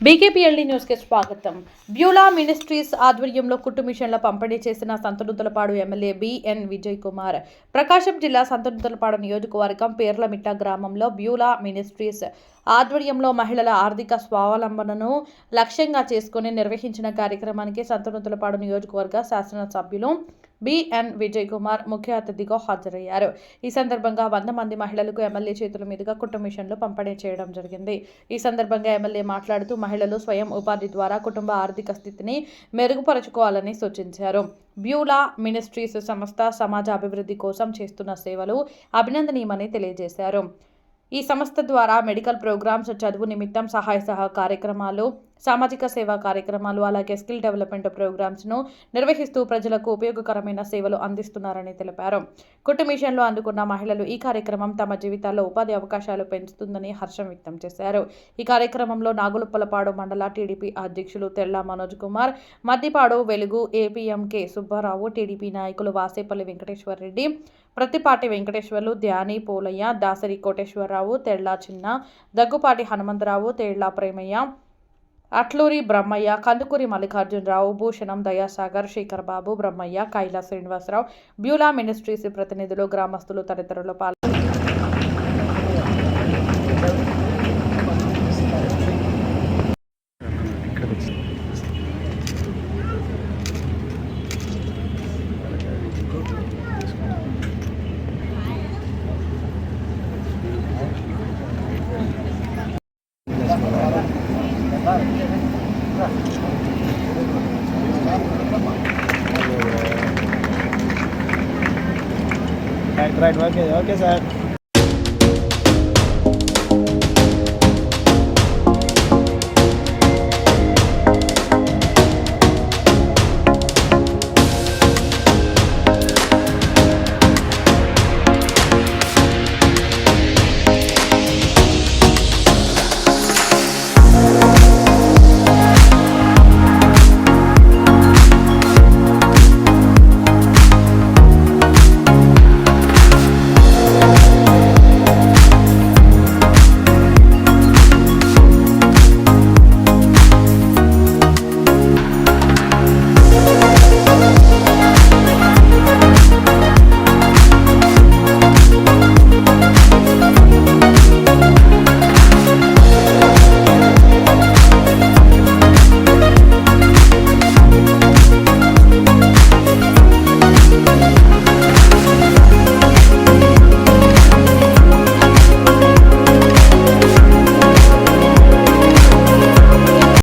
బీకేపీఎల్డీ న్యూస్కి స్వాగతం. Beulah ministries ఆధ్వర్యంలో కుట్టు మిషన్ల పంపిణీ చేసిన సంతనూతలపాడు ఎమ్మెల్యే బిఎన్ విజయ్ కుమార్ ప్రకాశం జిల్లా సంతనూతలపాడు నియోజకవర్గం పేర్లమిట్ట గ్రామంలో బ్యూలా మినిస్ట్రీస్ ఆధ్వర్యంలో మహిళల ఆర్థిక స్వావలంబనను లక్ష్యంగా చేసుకుని నిర్వహించిన కార్యక్రమానికి సంతనూతలపాడు నియోజకవర్గ శాసనసభ్యులు బిఎన్ విజయ్ కుమార్ ముఖ్య అతిథిగా హాజరయ్యారు. ఈ సందర్భంగా వంద మంది మహిళలకు ఎమ్మెల్యే చేతుల మీదుగా కుటుంబ మిషన్లు పంపిణీ చేయడం జరిగింది. ఈ సందర్భంగా ఎమ్మెల్యే మాట్లాడుతూ మహిళలు స్వయం ఉపాధి ద్వారా కుటుంబ ఆర్థిక స్థితిని మెరుగుపరచుకోవాలని సూచించారు. బ్యూలా మినిస్ట్రీస్ సంస్థ సమాజ అభివృద్ధి కోసం చేస్తున్న సేవలు అభినందనీయమని తెలియజేశారు. ఈ సంస్థ ద్వారా మెడికల్ ప్రోగ్రామ్స్ చదువు నిమిత్తం సహాయ సహా కార్యక్రమాలు సామాజిక సేవా కార్యక్రమాలు అలాగే స్కిల్ డెవలప్మెంట్ ప్రోగ్రామ్స్ను నిర్వహిస్తూ ప్రజలకు ఉపయోగకరమైన సేవలు అందిస్తున్నారని తెలిపారు. కుట్టు మిషన్లో అందుకున్న మహిళలు ఈ కార్యక్రమం తమ జీవితాల్లో ఉపాధి అవకాశాలు పెంచుతుందని హర్షం వ్యక్తం చేశారు. ఈ కార్యక్రమంలో నాగులుప్పలపాడు మండల టీడీపీ అధ్యక్షులు తెల్ల మనోజ్ కుమార్ మద్దిపాడు వెలుగు ఏపీఎంకే సుబ్బారావు టీడీపీ నాయకులు వాసేపల్లి వెంకటేశ్వర రెడ్డి ప్రతిపాటి వెంకటేశ్వర్లు ధ్యాని పోలయ్య దాసరి కోటేశ్వరరావు తెళ్ళా చిన్న దగ్గుపాటి హనుమంతరావు తేళ్ళ ప్రేమయ్య అట్లూరి బ్రహ్మయ్య కందుకూరి మల్లికార్జునరావు భూషణం దయాసాగర్ శేఖర్ బాబు బ్రహ్మయ్య కైలా శ్రీనివాసరావు బ్యూలా మినిస్ట్రీస్ ప్రతినిధులు గ్రామస్తులు తదితరులు పాల్గొన్నారు right, right, okay, okay, sir.